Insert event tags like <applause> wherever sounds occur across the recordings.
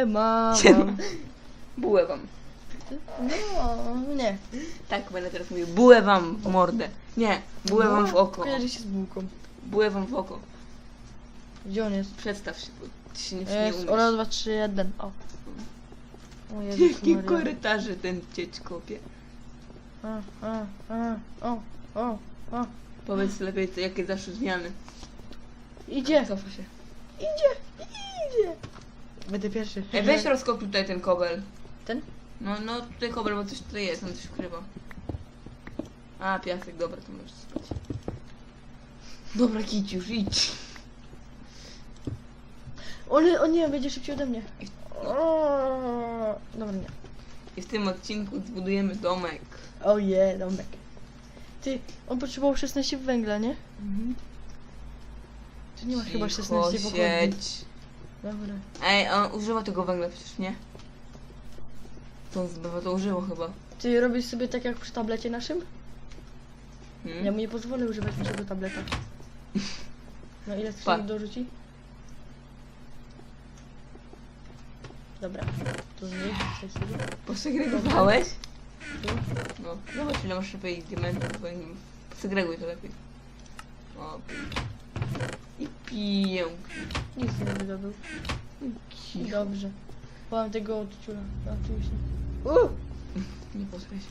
Siema. Siema. Bułę wam. No, nie. Tak, będę teraz mówił. Bułę wam w mordę. Nie, bułę wam w oko. Kojarzy się z bułką. Bułę wam w oko. Gdzie on jest? Przedstaw się, bo ty się nie, nie Jest, umiesz. ora, dwa, trzy, jeden. O. O Jezus Jakie Maria. korytarze ten cieć kopie. A, a, a, o, o, o. Powiedz lepiej, co, jakie zaszły zmiany. Idzie, Cofa się. idzie. Będę pierwszy. Ej, weź rozkop tutaj ten kobel. Ten? No, no, tutaj kobel, bo coś tutaj jest, on coś ukrywa. A, piasek, dobra, to możesz spać. Dobra, idź już, idź. O nie, o nie, będzie szybciej ode mnie. O, dobra, nie. I w tym odcinku zbudujemy domek. O je, domek. Ty, on potrzebował 16 węgla, nie? Tu nie ma chyba Cicho 16 pochodni. Dobra. Ej, on używa tego węgla przecież, nie? To on zbywa, to użyło chyba. Ty robisz sobie tak jak przy tablecie naszym? Hmm? Ja mu nie pozwolę używać naszego tableta. No ile Pa. skrzynek dorzuci? Dobra, to zmniejsz sobie. Posegregowałeś? No, zobacz ile masz lepiej diamentów twoim. Posegreguj to lepiej. O, I piję. Nic nie wydobył. Dobrze. Mam tego od ciula. Oczywiście. Uh! Nie posłuchaj się.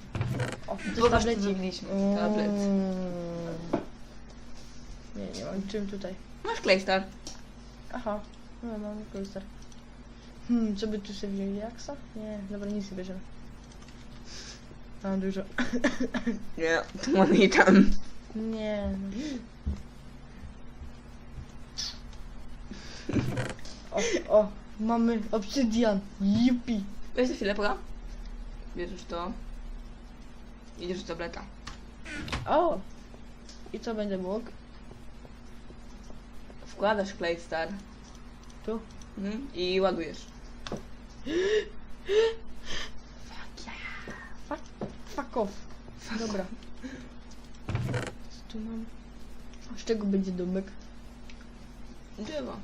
O, to jest Zobacz, co tablecik. zrobiliśmy. Tablet. Mm. Nie, nie mam czym tutaj. Masz Claystar. Aha, no mam kolistar. Hmm, co by tu sobie wziąć? Jaksa? Nie, dobra, nic nie bierzemy. Mam dużo. Nie, to mam i tam. Nie, no. O, o, mamy obsydian. Yippie. Weź za chwilę, poga. Bierzesz to. Idziesz do tableta. O! I co będę mógł? Wkładasz Claystar. Tu? Mhm. I ładujesz. Fuck, fuck off. Dobra. Co tu mam? Z czego będzie domek? Drzewo.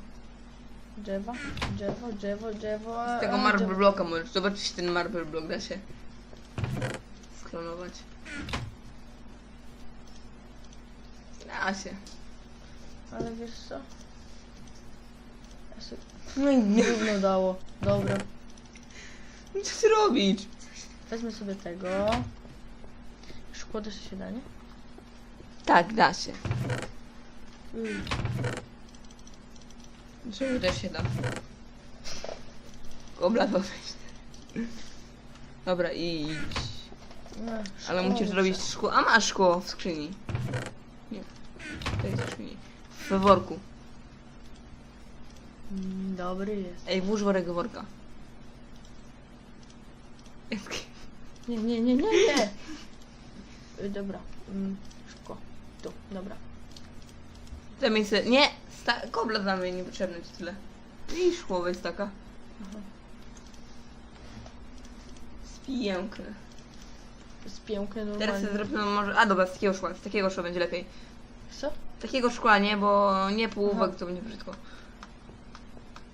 Drzewa, drzewo, drzewo, drzewo. Z tego a, marble drzewo. bloka możesz zobaczyć ten marble block da się sklonować. Da się. Ale wiesz co? Ja sobie No i nie. dało. Dobra. Co ty robisz? Weźmy sobie tego. Szkło też się da, nie? Tak, da się. Mm. Czemu też się da? Weź. Dobra, idź. Ale musisz zrobić szkło. A masz szkło w skrzyni. Nie. To jest w skrzyni. We worku. Mm, Dobry jest. Ej, włóż worek do worka. Nie, nie, nie, nie, nie. Dobra. Mm, Szkło. Tu, dobra. Te miejsce. Nie! Sta kobla dla mnie niepotrzebne ci tyle. I szkło weź taka. Aha. Spiękne. Spiękne normalnie. Teraz sobie zrobimy może. A dobra, z takiego szkła. Z takiego szkła będzie lepiej. Co? Z takiego szkła nie, bo nie Aha. to będzie brzydko.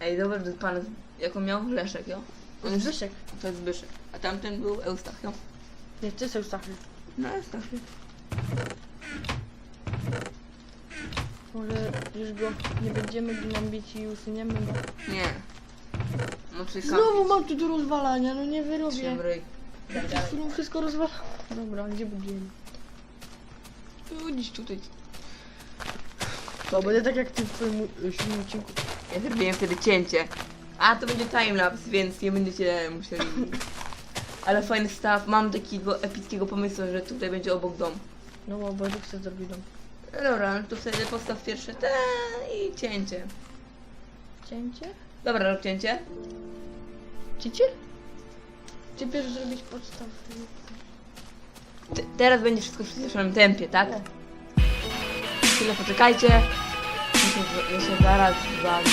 Ej, dobra, że pan. Jak on miał? Leszek, jo? On już Zbyszek. To jest Zbyszek. A tamten był Eustach, jo? Nie, ty są Eustachy. No Eustach. Może już go nie będziemy gnębić i usuniemy go. Nie. Czyli Znowu mam tu do rozwalania, no nie wyrobię. Trzym ryj. Daj dalej. Którą wszystko rozwala. Dobra, gdzie budujemy? Gdzieś tutaj. To będę tak jak ty w twoim y, siódmym odcinku. Ja zrobiłem wtedy cięcie. A to będzie timelapse, więc nie będziecie musieli. <laughs> Ale fajny staw. Mam takiego epickiego pomysłu, że tutaj będzie obok dom. No bo Boże chce zrobić dom. Dobra, no to wtedy postaw pierwsze te i cięcie. Cięcie? Dobra, rób cięcie. Cięcie? Czy pierwszy zrobić podstaw? Te- teraz będzie wszystko w przyspieszonym tempie, tak? Chwilę poczekajcie. Myślę, że ja się zaraz zaraz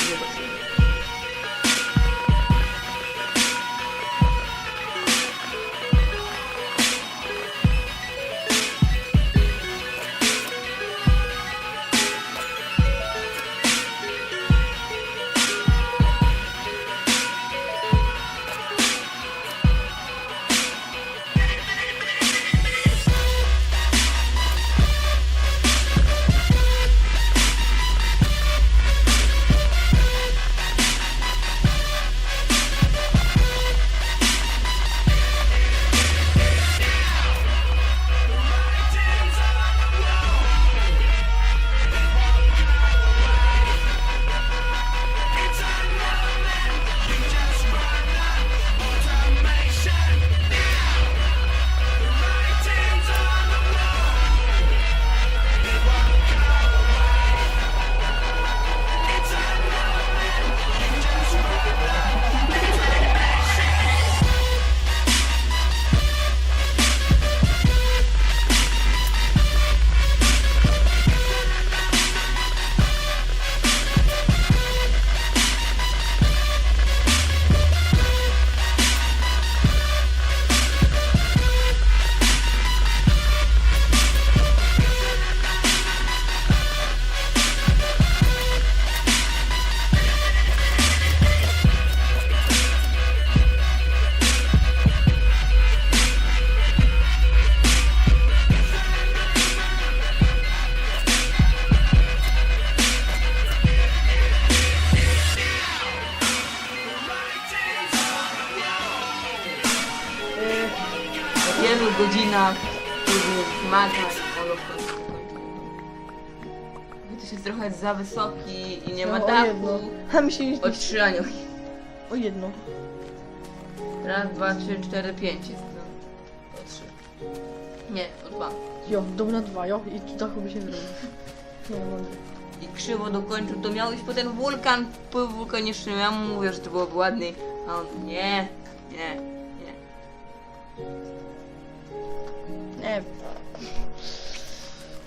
godzinach trudnych zmagań Olo w końcu zakończył. Chociaż jest trochę za wysoki i nie ma No, o dachu. jedno. <laughs> A mi się nie O trzy aniołki. O jedno. Raz, dwa, trzy, cztery, pięć jest. No. O trzy. Nie, o dwa. Jo, dom na dwa, jo. I tu dachu by się zrobił. <laughs> Nie, mądry. I krzywo dokończył, to miał iść po ten wulkan, wpływ wulkaniczny. Ja mu mówię, że to byłoby ładniej. A on, nie, nie, E.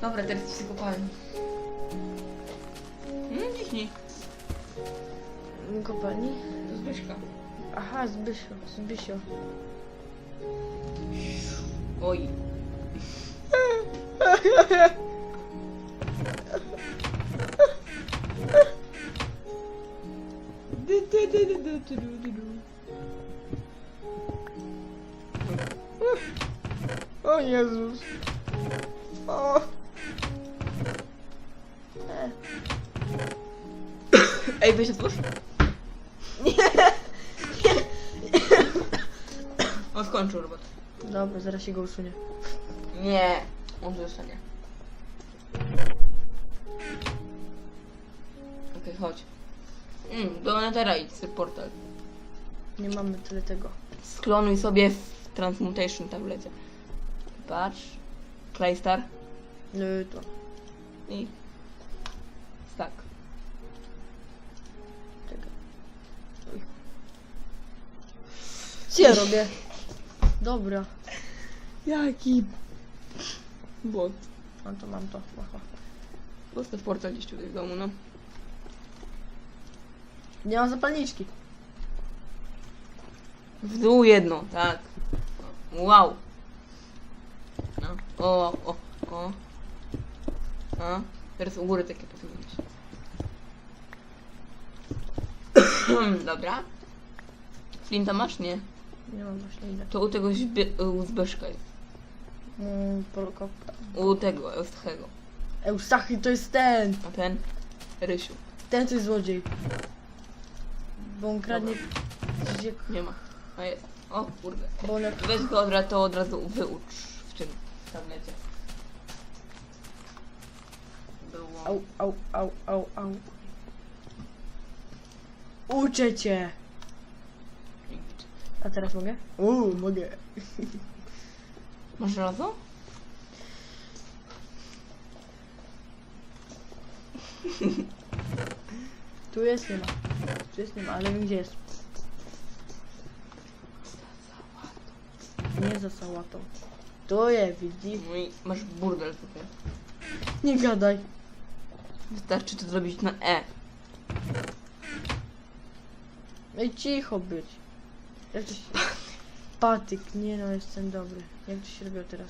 Dobra, teraz ci zakopałem. No, mm, ciśnij. Kopalni? Zbyszka. Aha, Zbysio, Zbysio. Oj. Du, du, du, du, du, du, du, du. O Jezus. O. E. Ej, weź otwórz. On skończył robot. Dobra, zaraz się go usunie. Nie, on zostanie. Okej, chodź. Mm, do Netera idź, portal. Nie mamy tyle tego. Sklonuj sobie w Transmutation tablecie. Patrz. Claystar No to. i... Tak. Co ja robię? Dobra. Jaki... Bot. Mam to, mam to. Aha. Postaw portal gdzieś tutaj w domu, no. Nie mam zapalniczki. W dół jedno, tak. Wow. O, o, o. A, teraz u góry takie powinny być. <clears throat> Dobra. Flinta masz? Nie. Nie mam właśnie ile. To u tego Zbie- u Zbyszka jest. Mm, Polko. U tego, Eustachego. Eustachy to jest ten. A ten? Rysiu. Ten co jest złodziej. Bo on kradnie. Gdzie... Nie ma. A jest. O kurde. Bo on. Weź go od razu, to od razu wyucz w tym tablecie. Było. Au, au, au, au, au. Uczę cię. A teraz mogę? Uuu, mogę. <laughs> Masz żelazo? Tu jest, nie ma. Tu jest, nie ma, ale wiem gdzie jest. Nie za sałatą żartuję, widzi. Mój, masz burdel tutaj. Nie gadaj. Wystarczy to zrobić na E. Ej, cicho być. Jak to się... Patyk, nie no, jestem dobry. Jak to się robiło teraz?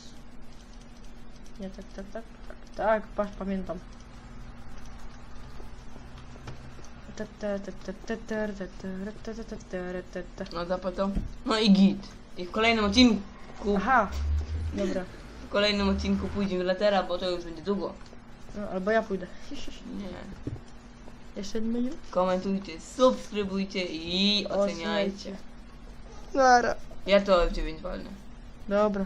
Nie, tak, tak, tak, tak, tak, patrz, pamiętam. No zapytał. No i git. I w kolejnym odcinku. Aha dobra. w kolejnym odcinku pójdziemy latera, bo to już będzie długo. No, albo ja pójdę. Nie. Jeszcze jeden? Komentujcie, subskrybujcie i oceniajcie. Nara. Ja to F9 walnę. Dobra.